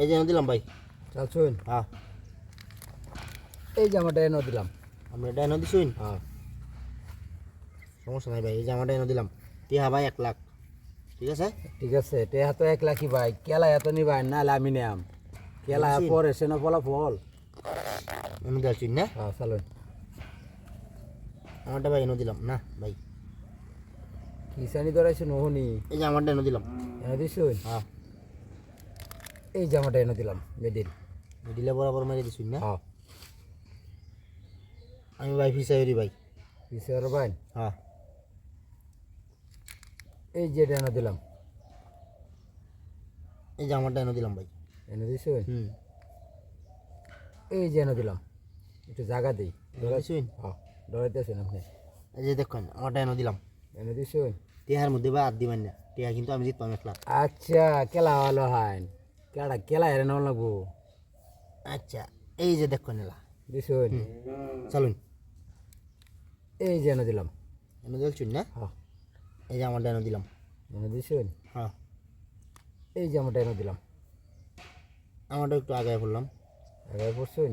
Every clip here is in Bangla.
এই যে দিলাম ভাই। চাচুন। হ্যাঁ। এই জামাটা এনে দিলাম। আমরা এটা এনে দিছুন হ্যাঁ। সমস্যা নাই ভাই এই জামাটা এনে দিলাম। টিহা ভাই এক লাখ। ঠিক আছে? ঠিক আছে টেহা তো এক লাখি ভাই। কেলা এত নিবাই নাহলে আমি নেম কেলা। পরে সে না ফলা। ফল এনে দিয়েছুন না? হ্যাঁ চালুন। আমারটা ভাই এনে দিলাম না ভাই? কিসানি ধরাইছো নহনি এই যে আমারটা এনে দিলাম। এনে দিছুন? হ্যাঁ। এই জামাটা এনে দিলাম মেডিল দিলে বরাবর মেরে দিছুন না? হ্যাঁ। আমি ভাই ফিসা হরি ভাই। কিসের ভাই? হ্যাঁ। এই যেটা এনে দিলাম। এই যে আমারটা এনে দিলাম ভাই। এনে দিছুন? হুম। এই যে এনে দিলাম। একটু জায়গা দিই। দিছুন? হ্যাঁ ডরাইতেছেন আপনি। এই যে দেখুন আমারটা এনে দিলাম। এনে দিছুন? টিহার মধ্যে ভাই আর দিবেন না। টিহা কিন্তু আমি জিততাম এক লাখ আচ্ছা কেলা ভালো হয়। কেডা কেলা এর নাম লাগবো? আচ্ছা এই যে দেখুন এলা দিছুন চলুন। এই যে এনে দিলাম। এনে দিলছুন না? হ্যাঁ। এই যে আমারটা এনে দিলাম। এনে দিছুন হ্যাঁ। এই জামাটা এনে দিলাম। আমারটা একটু আগে বললাম আগে পড়ছুন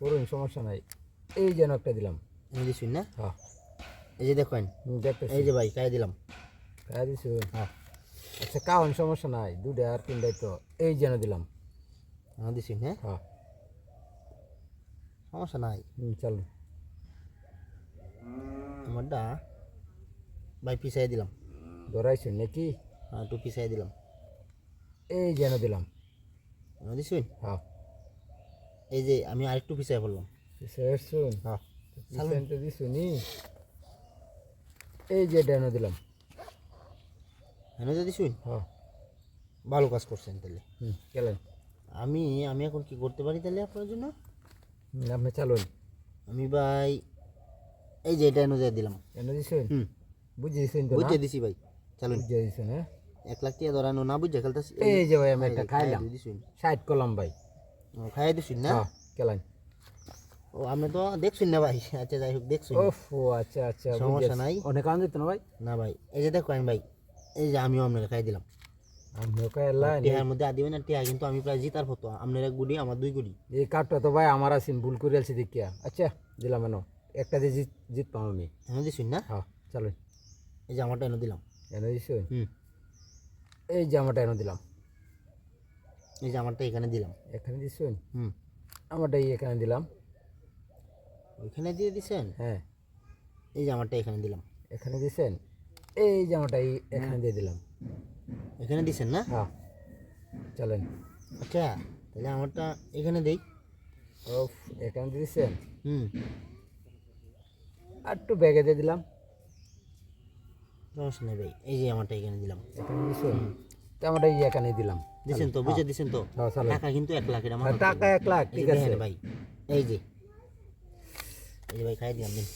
পড়ুন সমস্যা নাই। এই যেন একটা দিলাম। এনে দিছুন না? হ্যাঁ। এই যে দেখুন দেখতেছি। এই যে ভাই খাই দিলাম? খাই দিছুন হ্যাঁ। আচ্ছা কাউন সমস্যা নাই। দুটা আর তিনটাই তো এই যেন দিলাম। এনে দিছুন হ্যাঁ? হ্যাঁ। সমস্যা নাই। হুম চলুন আমারটা ভাই পিছাই দিলাম। ধরাইছুন নাকি? হ্যাঁ একটু পিছাই দিলাম। এই যেন দিলাম। এনে দিছুন হ্যাঁ। এই যে আমি আরেকটু পিছাই বললাম শুন হ্যাঁ। দিছুনি এই যে ডেনো দিলাম। এনে যে দিছুন হ্যাঁ। ভালো কাজ করছেন তাহলে। হুম। গেলেন। আমি আমি এখন কি করতে পারি তাহলে আপনার জন্য? আপনি চালুন। আমি ভাই এই যে এটা এনে দিলাম। এনে দিছুন? হুম। বুঝে দিছেন তো বুঝে দিছি ভাই। চলুন। বুঝে দিছেন হ্যাঁ? এক লাখ টাকা ধরানো না বুঝে খেলতেছি। এই যে ভাই আমি একটা খাইলাম। ষাট কলাম ভাই। খাইয়ে দিছুন না? হ্যাঁ গেলেন। ও আপনি তো দেখছুন না ভাই। আচ্ছা যাই হোক দেখছুন। ওফ আচ্ছা আচ্ছা সমস্যা নাই। অনেক আনন্দ না ভাই? না ভাই এই যে দেখো ভাই এই যে আমিও আপনাকে খাই দিলাম। টিহার মধ্যে আদিবে না টিহা কিন্তু আমি প্রায় জিতার হতো আপনার এক গুড়ি আমার দুই গুড়ি এই কার্ডটা তো ভাই আমার আছেন ভুল করে আলছি দেখিয়া। আচ্ছা দিলাম এনো। একটা দিয়ে জিত জিত পাম আমি। এনে দিছুন না? হ্যাঁ এই আমারটা এনে দিলাম। এনে দিছুন হুম। এই জামাটা এনে দিলাম। এই আমারটা এখানে দিলাম। এখানে দিছুন হুম। আমারটা এখানে দিলাম। ওইখানে দিয়ে দিছেন? হ্যাঁ। এই আমারটা এখানে দিলাম। এখানে দিছেন? এই জামাটা এই এখানে দিয়ে দিলাম। এখানে দিছেন না? হ্যাঁ। চলেন। আচ্ছা তাহলে আমারটা এখানে দেই। ও এখানে দিয়ে দিছেন? হুম। আর একটু ব্যাগে দিয়ে দিলাম। সমস্যা নেই ভাই এই যে আমারটা এখানে দিলাম। এখানে দিছুন? জামাটা এই এখানে দিলাম। দিছেন তো বুঝে দিছেন তো? হ্যাঁ টাকা কিন্তু এক লাখের আমার টাকা এক লাখ ঠিক আছে। ভাই এই যে। এই যে ভাই খাই দিলাম দিন।